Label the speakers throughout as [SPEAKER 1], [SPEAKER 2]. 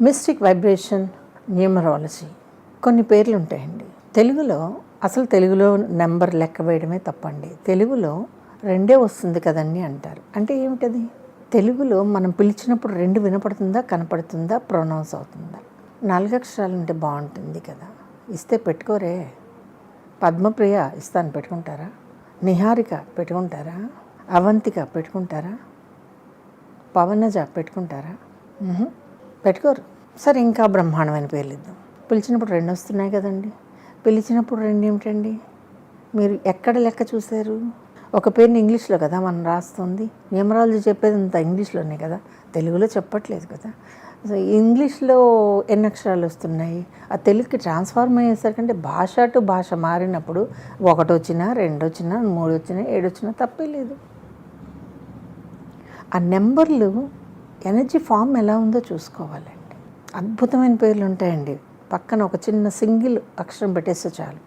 [SPEAKER 1] Mystic vibration numerology కొన్ని పేర్లు ఉంటాయండి తెలుగులో అసలు తెలుగులో నెంబర్ లెక్క వేయడమే తప్పండి. తెలుగులో రెండే వస్తుంది కదండి అంటారు. అంటే ఏమిటది? తెలుగులో మనం పిలిచినప్పుడు రెండు వినపడుతుందా కనపడుతుందా ప్రొనౌన్స్ అవుతుందా? నాలుగు అక్షరాలు ఉంటే బాగుంటుంది కదా. ఇస్తే పెట్టుకోరే. పద్మప్రియ ఇస్తాను పెట్టుకుంటారా? నిహారిక పెట్టుకుంటారా? అవంతిక పెట్టుకుంటారా? పవనజ పెట్టుకుంటారా? పెట్టుకోరు. సరే ఇంకా బ్రహ్మాండమైన పేర్లు ఇద్దాం పిలిచినప్పుడు రెండు వస్తున్నాయి కదండి. పిలిచినప్పుడు రెండు ఏమిటండి? మీరు ఎక్కడ లెక్క చూశారు? ఒక పేరుని ఇంగ్లీష్లో కదా మనం రాస్తుంది. న్యూమరాలజీ చెప్పేది అంత ఇంగ్లీష్లోనే కదా. తెలుగులో చెప్పట్లేదు కదా. సో ఇంగ్లీష్లో ఎన్ని అక్షరాలు వస్తున్నాయి? ఆ తెలుగుకి ట్రాన్స్ఫార్మ్ అయ్యేసరికంటే భాష టు భాష మారినప్పుడు ఒకటి వచ్చినా రెండు వచ్చినా మూడు వచ్చినా ఏడు వచ్చినా తప్పే లేదు. ఆ నెంబర్లు ఎనర్జీ ఫామ్ ఎలా ఉందో చూసుకోవాలండి. అద్భుతమైన పేర్లు ఉంటాయండి. పక్కన ఒక చిన్న సింగిల్ అక్షరం పెట్టేస్తే చాలు.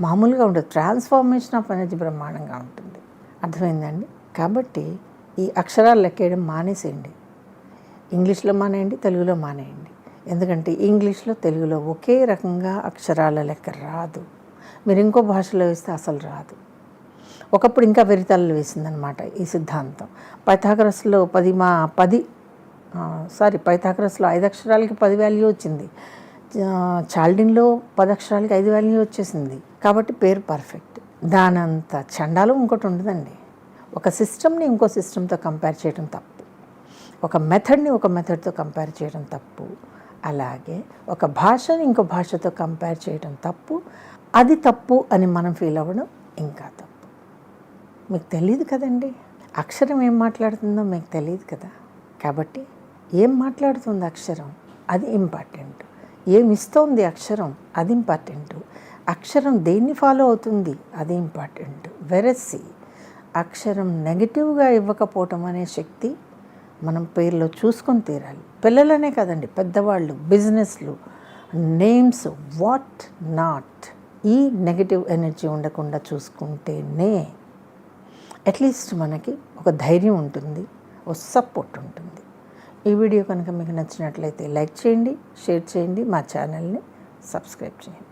[SPEAKER 1] మామూలుగా ఉండదు. ట్రాన్స్ఫార్మేషన్ ఆఫ్ ఎనర్జీ బ్రహ్మాండంగా ఉంటుంది. అర్థమైందండి? కాబట్టి ఈ అక్షరాలు లెక్కేయడం మానేసేయండి. ఇంగ్లీష్లో మానేయండి తెలుగులో మానేయండి. ఎందుకంటే ఇంగ్లీష్లో తెలుగులో ఒకే రకంగా అక్షరాల లెక్క రాదు. మీరు ఇంకో భాషలో వేస్తే అసలు రాదు. ఒకప్పుడు ఇంకా వెరితల్లో వేసిందనమాట ఈ సిద్ధాంతం. పైథాగరస్లో పది మా పది సారీ పైథాగరస్లో ఐదు అక్షరాలకి పది వాల్యూ వచ్చింది. చాల్డిన్లో పది అక్షరాలకి ఐదు వాల్యూ వచ్చేసింది. కాబట్టి పేరు పర్ఫెక్ట్. దానంత చండాలం ఇంకోటి ఉండదండి. ఒక సిస్టమ్ని ఇంకో సిస్టమ్తో కంపేర్ చేయడం తప్పు. ఒక మెథడ్ని ఒక మెథడ్తో కంపేర్ చేయడం తప్పు. అలాగే ఒక భాషని ఇంకో భాషతో కంపేర్ చేయడం తప్పు. అది తప్పు అని మనం ఫీల్ అవ్వడం ఇంకా తప్పు మీకు తెలియదు కదండి. అక్షరం ఏం మాట్లాడుతుందో మీకు తెలియదు కదా. కాబట్టి ఏం మాట్లాడుతుంది అక్షరం? అది ఇంపార్టెంట్ ఏమి ఇస్తోంది అక్షరం? అది ఇంపార్టెంట్ అక్షరం దేన్ని ఫాలో అవుతుంది? అది ఇంపార్టెంట్ వెరసి. అక్షరం నెగిటివ్గా ఇవ్వకపోవటం అనే శక్తి మనం పేర్లో చూసుకొని తీరాలి. పిల్లలనే కదండి పెద్దవాళ్ళు బిజినెస్లు నేమ్స్ వాట్ నాట్ ఈ నెగిటివ్ ఎనర్జీ ఉండకుండా చూసుకుంటేనే అట్లీస్ట్ మనకి ఒక ధైర్యం ఉంటుంది ఒక సపోర్ట్ ఉంటుంది. ఈ వీడియో కనుక మీకు నచ్చినట్లయితే లైక్ చేయండి షేర్ చేయండి మా ఛానల్ని సబ్స్క్రైబ్ చేయండి.